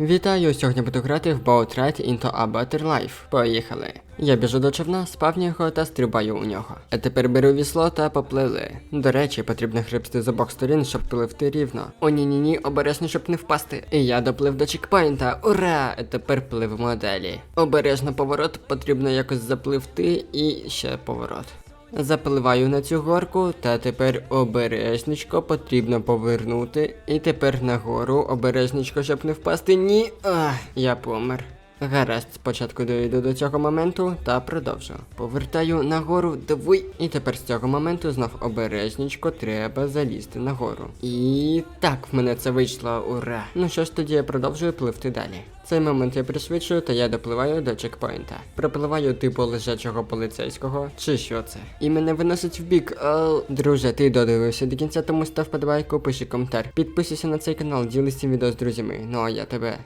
Вітаю! Сьогодні буду грати в Boat Ride into a Better Life. Поїхали. Я біжу до човна, спавню його та стрибаю у нього. А тепер беру вісло та поплили. До речі, потрібно гребсти з обох сторін, щоб пливти рівно. О ні ні ні, обережно, щоб не впасти. І я доплив до чекпоінта. Ура! А тепер пливемо далі. Обережно поворот, потрібно якось запливти і ще поворот. Запливаю на цю горку, та тепер обережничко потрібно повернути. І тепер нагору обережничко, щоб не впасти. Ні. Ах, я помер. Гаразд, спочатку дойду до цього моменту та продовжу. Повертаю нагору, давай. І тепер з цього моменту знов обережничко треба залізти нагору. І так, в мене це вийшло, ура. Ну що ж, тоді я продовжую пливти далі. Цей момент я пришвидшую, та я допливаю до чекпоінта. Пропливаю типу лежачого поліцейського, чи що це. І мене виносить в бік. Ау. Друже, ти додивився до кінця, тому став подобайку, пиши коментар. Підписуйся на цей канал, ділись цим відео з друзями. Ну а я тебе